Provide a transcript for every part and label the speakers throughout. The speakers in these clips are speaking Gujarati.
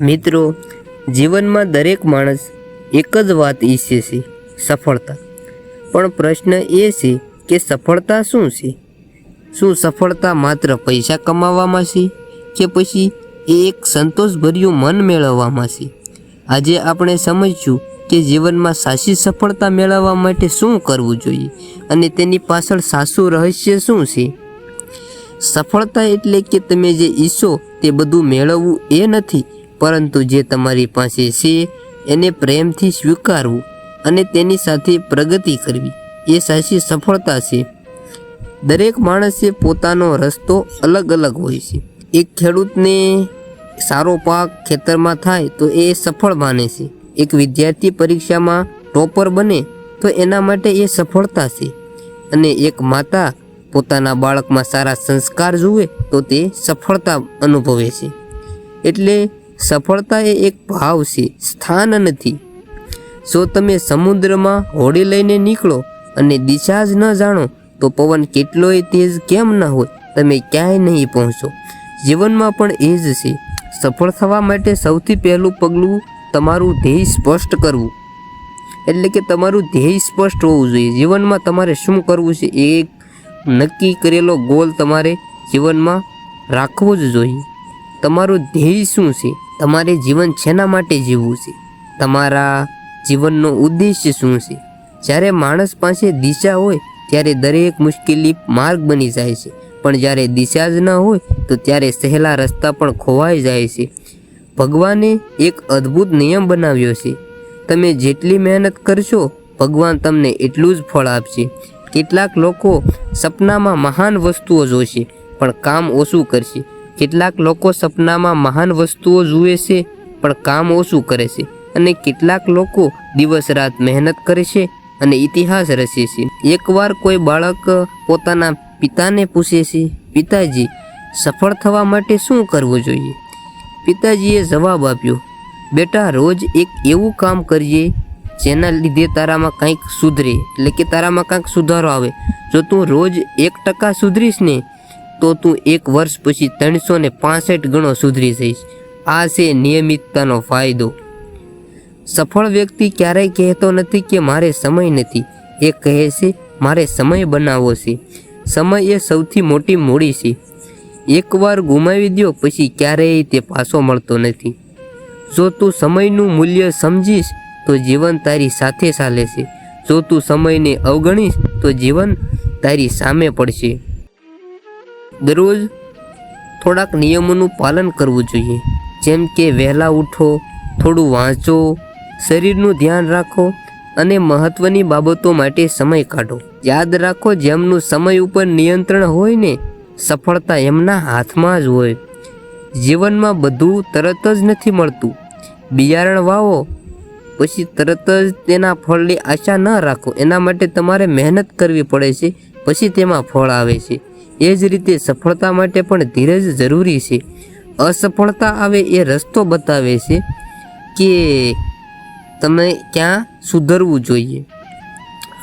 Speaker 1: મિત્રો, જીવનમાં દરેક માણસ એક જ વાત ઈચ્છે છે, સફળતા. પણ પ્રશ્ન એ છે કે સફળતા શું છે? શું સફળતા માત્ર પૈસા કમાવામાં છે કે પછી એ એક સંતોષભર્યું મન મેળવવામાં છે? આજે આપણે સમજશું કે જીવનમાં સાચી સફળતા મેળવવા માટે શું કરવું જોઈએ અને તેની પાછળ સાસુ રહસ્ય શું છે? સફળતા એટલે કે તમે જે ઈચ્છો તે બધું મેળવવું એ નથી પરંતુ જે તમારી પાસે છે, એને પ્રેમથી સ્વીકારવું અને તેની સાથે પ્રગતિ કરવી, એ સાચી સફળતા છે. દરેક માણસે પોતાનો રસ્તો અલગ અલગ હોય છે. એક ખેડૂતને સારો પાક ખેતરમાં થાય તો એ સફળ માને છે. એક વિદ્યાર્થી પરીક્ષામાં ટોપર બને તો એના માટે એ સફળતા છે. અને એક માતા પોતાના બાળકમાં સારા સંસ્કાર જુએ તો તે સફળતા અનુભવે છે. એટલે સફળતા એ એક ભાવ છે, સ્થાન નથી. જો તમે સમુદ્રમાં હોડી લઈને નીકળો અને દિશા જ ન જાણો, તો પવન કેટલોય તેજ કેમ ન હોય, તમે ક્યાંય નહીં પહોંચો. જીવનમાં પણ એ જ છે. સફળ થવા માટે સૌથી પહેલું પગલું તમારું ધ્યેય સ્પષ્ટ કરવું. એટલે કે તમારું ધ્યેય સ્પષ્ટ હોવું જોઈએ. જીવનમાં તમારે શું કરવું છે એક નક્કી કરેલો ગોલ તમારે જીવનમાં રાખવો જ જોઈએ. તમારું ધ્યેય શું છે? તમારે જીવન શેના માટે જીવવું છે? તમારા જીવનનો ઉદ્દેશ્ય શું છે? જ્યારે માણસ પાસે દિશા હોય, ત્યારે દરેક મુશ્કેલી માર્ગ બની જાય છે. પણ જ્યારે દિશા જ ન હોય, તો ત્યારે સહેલા રસ્તા પણ ખોવાઈ જાય છે. ભગવાને એક અદ્ભુત નિયમ બનાવ્યો છે. તમે જેટલી મહેનત કરશો, ભગવાન તમને એટલું જ ફળ આપશે. કેટલાક લોકો સપનામાં મહાન વસ્તુઓ જોશે, પણ કામ ઓછું કરશે. કેટલાક લોકો સપનામાં મહાન વસ્તુઓ જુએ છે, પણ કામ ઓછું કરે છે. અને કેટલાક લોકો દિવસ રાત મહેનત કરે છે અને ઇતિહાસ રચે છે. એકવાર કોઈ બાળક પોતાના પિતાને પૂછે છે, પિતાજી, સફળ થવા માટે શું કરવું જોઈએ? પિતાજીએ જવાબ આપ્યો, બેટા, રોજ એક એવું કામ કરીએ, જેના લીધે તારામાં કંઈક સુધરે, એટલે કે તારામાં કંઈક સુધારો આવે. જો તું રોજ એક ટકા સુધરીશ ને તો તું એક વર્ષ પછી ત્રણસો ને પાસઠ ગણો સુધરી જઈશ. આ છે નિયમિતતાનો ફાયદો. સફળ વ્યક્તિ ક્યારેય કહેતો નથી કે મારે સમય નથી. એ કહે છે, મારે સમય બનાવવો છે. સમય એ સૌથી મોટી મૂડી છે. એકવાર ગુમાવી દો પછી ક્યારેય તે પાછો મળતો નથી. જો તું સમયનું મૂલ્ય સમજીશ, તો જીવન તારી સાથે ચાલે છે. જો તું સમયને અવગણીશ, તો જીવન તારી સામે પડશે. દરરોજ થોડાક નિયમોનું પાલન કરવું જોઈએ. જેમ કે વહેલા ઉઠો, થોડું વાંચો, શરીરનું ધ્યાન રાખો અને મહત્વની બાબતો માટે સમય કાઢો. યાદ રાખો, જેમનું સમય ઉપર નિયંત્રણ હોય ને, સફળતા એમના હાથમાં જ હોય. જીવનમાં બધું તરત જ નથી મળતું. બિયારણ વાવો, પછી તરત જ તેના ફળની આશા ન રાખો. એના માટે તમારે મહેનત કરવી પડે છે, પછી તેમાં ફળ આવે છે. એ જ રીતે સફળતા માટે પણ ધીરજ જરૂરી છે. અસફળતા આવે એ રસ્તો બતાવે છે કે તમે ક્યાં સુધરવું જોઈએ.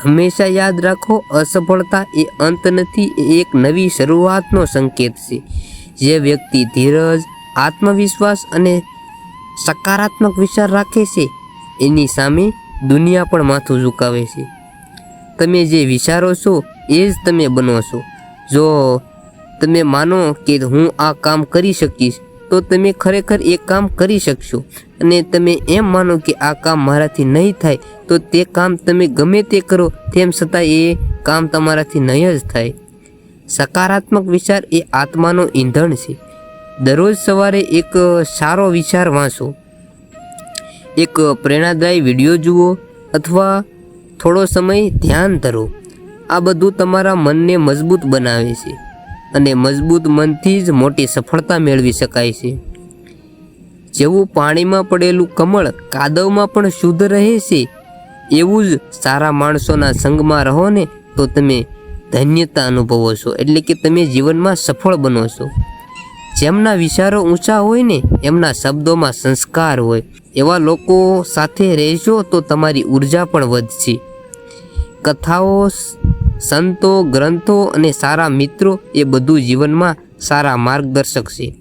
Speaker 1: હંમેશા યાદ રાખો, અસફળતા એ અંત નથી, એ એક નવી શરૂઆતનો સંકેત છે. જે વ્યક્તિ ધીરજ, આત્મવિશ્વાસ અને સકારાત્મક વિચાર રાખે છે, એની સામે દુનિયા પણ માથું ઝુકાવે છે. તમે જે વિચારો છો, એ જ તમે બનો છો. જો તમે માનો કે હું આ કામ કરી શકીશ, તો તમે ખરેખર એ કામ કરી શકશો. અને તમે એમ માનો કે આ કામ મારાથી નહીં થાય, તો તે કામ તમે ગમે તે કરો, તેમ છતાં એ કામ તમારાથી નહીં જ થાય. સકારાત્મક વિચાર એ આત્માનો ઈંધણ છે. દરરોજ સવારે એક સારો વિચાર વાંચો. એક પ્રેરણાદાયી વીડિયો જુઓ અથવા થોડો સમય ધ્યાન ધરો. આ બધું તમારા મનને મજબૂત બનાવે છે અને મજબૂત મનથી જ મોટી સફળતા મેળવી શકાય છે. જેવું પાણીમાં પડેલું કમળ કાદવમાં પણ શુદ્ધ રહે છે, એવું જ સારા માણસોના સંગમાં રહો ને તો તમે ધન્યતા અનુભવો છો, એટલે કે તમે જીવનમાં સફળ બનો છો. જેમના વિચારો ઊંચા હોય ને, એમના શબ્દોમાં સંસ્કાર હોય. એવા લોકો સાથે રહેશો તો તમારી ઊર્જા પણ વધશે. કથાઓ સંતો, ગ્રંથો અને સારા મિત્રો એ બધું જીવનમાં સારા માર્ગદર્શક છે.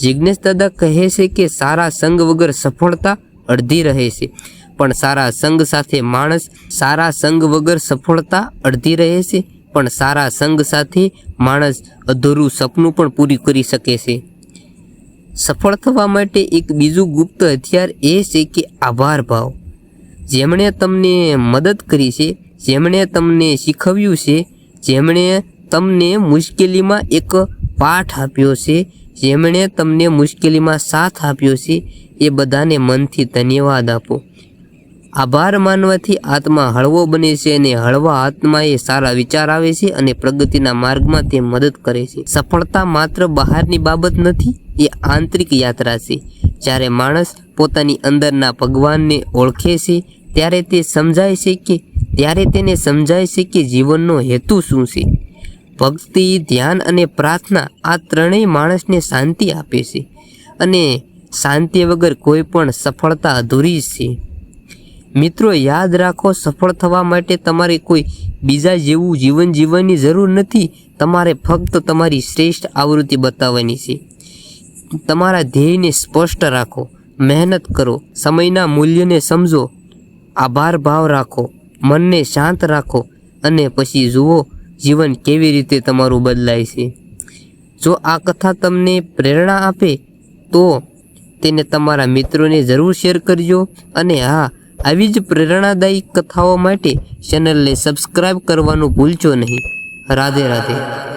Speaker 1: જિજ્ઞેશ દાદા કહે છે કે સારા સંગ વગર સફળતા અડધી રહે છે, પણ સારા સંગ સાથે માણસ સારા સંગ વગર સફળતા અડધી રહે છે, પણ સારા સંગ સાથે માણસ અધૂરું સપનું પણ પૂરી કરી શકે છે. સફળ થવા માટે એક બીજું ગુપ્ત હથિયાર એ છે કે આભાર ભાવ. જેમણે તમને મદદ કરી છે જેમણે તમને શીખવ્યું છે, જેમણે તમને મુશ્કેલીમાં એક પાઠ આપ્યો છે, જેમણે તમને મુશ્કેલીમાં સાથ આપ્યો છે, એ બધાને મનથી ધન્યવાદ આપો. આભાર માનવાથી આત્મા હળવો બને છે અને હળવા આત્માએ સારા વિચાર આવે છે અને પ્રગતિના માર્ગમાં તે મદદ કરે છે. સફળતા માત્ર બહારની બાબત નથી, એ આંતરિક યાત્રા છે. જ્યારે માણસ પોતાની અંદરના ભગવાનને ઓળખે છે, ત્યારે તે સમજાય છે કે ત્યારે તેને સમજાય છે કે જીવનનો હેતુ શું છે. ભક્તિ, ધ્યાન અને પ્રાર્થના આ ત્રણેય માણસને શાંતિ આપે છે અને શાંતિ વગર કોઈ પણ સફળતા અધૂરી છે. મિત્રો, યાદ રાખો, સફળ થવા માટે તમારે કોઈ બીજા જેવું જીવન જીવવાની જરૂર નથી. તમારે ફક્ત તમારી શ્રેષ્ઠ આવૃત્તિ બતાવવાની છે. તમારા ધ્યેયને સ્પષ્ટ રાખો, મહેનત કરો, સમયના મૂલ્યને સમજો, આભાર ભાવ રાખો. મનને શાંત રાખો અને પછી જુઓ જીવન કેવી રીતે તમારું બદલાય છે. જો આ કથા તમને પ્રેરણા આપે, તો તેને તમારા મિત્રોને જરૂર શેર કરજો અને હા, આવી જ પ્રેરણાદાયી કથાઓ માટે ચેનલને સબસ્ક્રાઈબ કરવાનું ભૂલશો નહીં. રાધે રાધે.